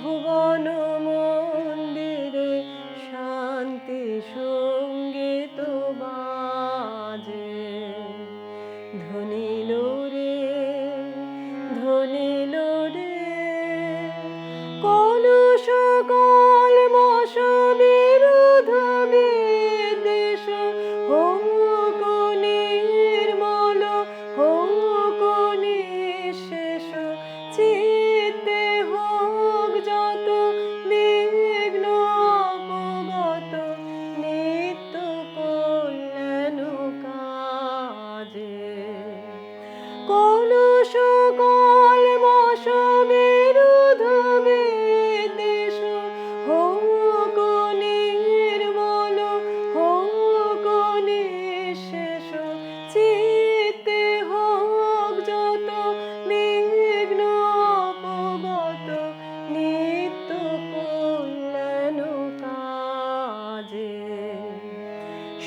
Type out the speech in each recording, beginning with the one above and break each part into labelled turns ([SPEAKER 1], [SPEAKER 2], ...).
[SPEAKER 1] ভুবন মন্দিরে শান্তি সংগীত বাজে। ধ্বনি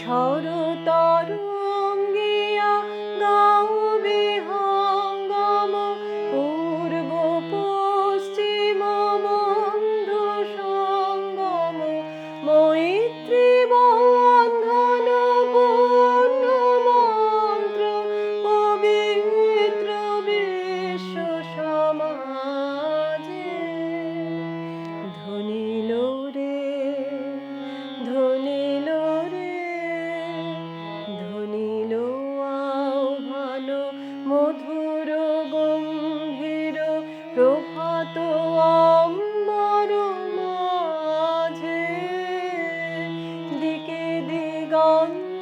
[SPEAKER 1] সরতরু কত অম্বর মাঝে দিকে দিগন্ত